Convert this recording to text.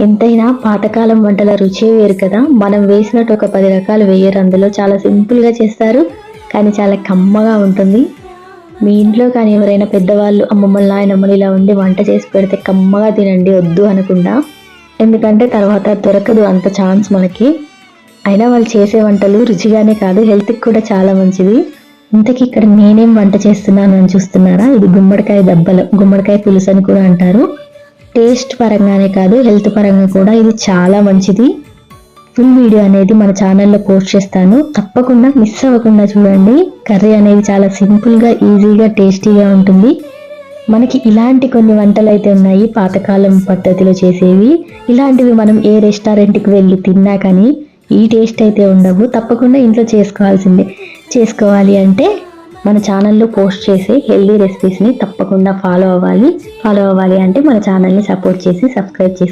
ఎంతైనా పాతకాలం వంటల రుచే వేరు కదా. మనం వేసినట్టు ఒక పది రకాలు వేయరు. అందులో చాలా సింపుల్గా చేస్తారు. కానీ చాలా కమ్మగా ఉంటుంది. మీ ఇంట్లో కానీ ఎవరైనా పెద్దవాళ్ళు అమ్మమ్మలు నాయనమ్మలు ఇలా ఉండి వంట చేసి పెడితే కమ్మగా తినండి వద్దు అనకుండా. ఎందుకంటే తర్వాత దొరకదు అంత ఛాన్స్ మనకి. అయినా వాళ్ళు చేసే వంటలు రుచిగానే కాదు హెల్త్కి కూడా చాలా మంచిది. ఇంతకీ ఇక్కడ నేనేం వంట చేస్తున్నాను అని చూస్తున్నారా? ఇది గుమ్మడికాయ దెబ్బలు. గుమ్మడికాయ పులుసు అని కూడా అంటారు. టేస్ట్ పరంగానే కాదు హెల్త్ పరంగా కూడా ఇది చాలా మంచిది. ఫుల్ వీడియో అనేది మన ఛానల్లో పోస్ట్ చేస్తాను. తప్పకుండా మిస్ అవ్వకుండా చూడండి. కర్రీ అనేది చాలా సింపుల్గా ఈజీగా టేస్టీగా ఉంటుంది. మనకి ఇలాంటి కొన్ని వంటలు అయితే ఉన్నాయి పాతకాలం పద్ధతిలో చేసేవి. ఇలాంటివి మనం ఏ రెస్టారెంట్కి వెళ్ళి తిన్నా కానీ ఈ టేస్ట్ అయితే ఉండవు. తప్పకుండా ఇంట్లో చేసుకోవాల్సిందే. చేసుకోవాలి అంటే మన ఛానల్లో పోస్ట్ చేసే హెల్దీ రెసిపీస్ని తప్పకుండా ఫాలో అవ్వాలి. ఫాలో అవ్వాలి అంటే మన ఛానల్ని సపోర్ట్ చేసి సబ్స్క్రైబ్ చేసుకోవాలి